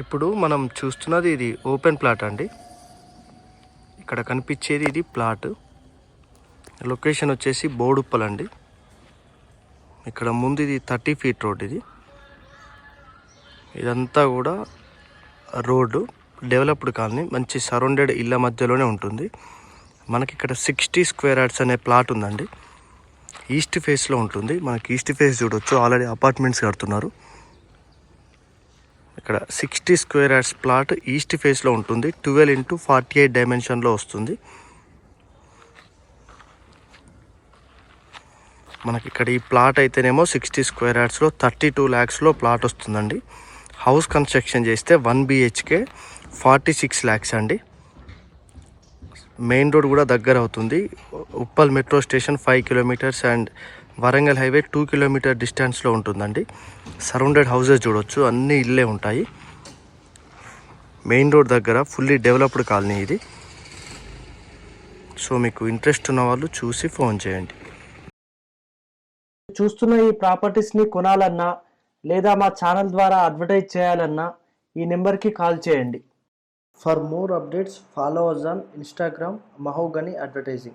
ఇప్పుడు మనం చూస్తున్నది ఇది ఓపెన్ ప్లాట్ అండి. ఇక్కడ కనిపించేది ఇది ప్లాట్. లొకేషన్ వచ్చేసి బోడుప్పల్ అండి ఇక్కడ ముందు ఇది థర్టీ ఫీట్ రోడ్ ఇది. ఇదంతా కూడా రోడ్డు. డెవలప్డ్ కాలనీ మంచి సరౌండెడ్ ఇళ్ళ మధ్యలోనే ఉంటుంది. మనకి ఇక్కడ సిక్స్టీ స్క్వేర్ యార్డ్స్ అనే ప్లాట్ ఉందండి. ఈస్ట్ ఫేస్లో ఉంటుంది. మనకి ఈస్ట్ ఫేస్ చూడొచ్చు. ఆల్రెడీ అపార్ట్మెంట్స్ కడుతున్నారు. ఇక్కడ sixty square yards plot east ఫేస్లో ఉంటుంది. ట్వెల్వ్ ఇంటూ ఫార్టీ ఎయిట్ డైమెన్షన్లో వస్తుంది. మనకి ఇక్కడ ఈ ప్లాట్ అయితేనేమో సిక్స్టీ స్క్వేర్ యార్డ్స్లో థర్టీ టూ ల్యాక్స్లో ప్లాట్ వస్తుందండి. హౌస్ కన్స్ట్రక్షన్ చేస్తే one BHK forty six lakhs అండి. మెయిన్ రోడ్ కూడా దగ్గర అవుతుంది. Uppal metro station five kilometers and Warangal highway two kilometer డిస్టెన్స్లో ఉంటుందండి. సరౌండెడ్ హౌసెస్ చూడొచ్చు అన్ని ఇల్లే ఉంటాయి. మెయిన్ రోడ్ దగ్గర ఫుల్లీ డెవలప్డ్ కాలనీ ఇది. సో మీకు ఇంట్రెస్ట్ ఉన్న వాళ్ళు చూసి ఫోన్ చేయండి. చూస్తున్న ఈ ప్రాపర్టీస్ని కొనాలన్నా లేదా మా ఛానల్ ద్వారా అడ్వర్టైజ్ చేయాలన్నా ఈ నెంబర్కి కాల్ చేయండి. For more updates follow us on Instagram Mahogany advertising.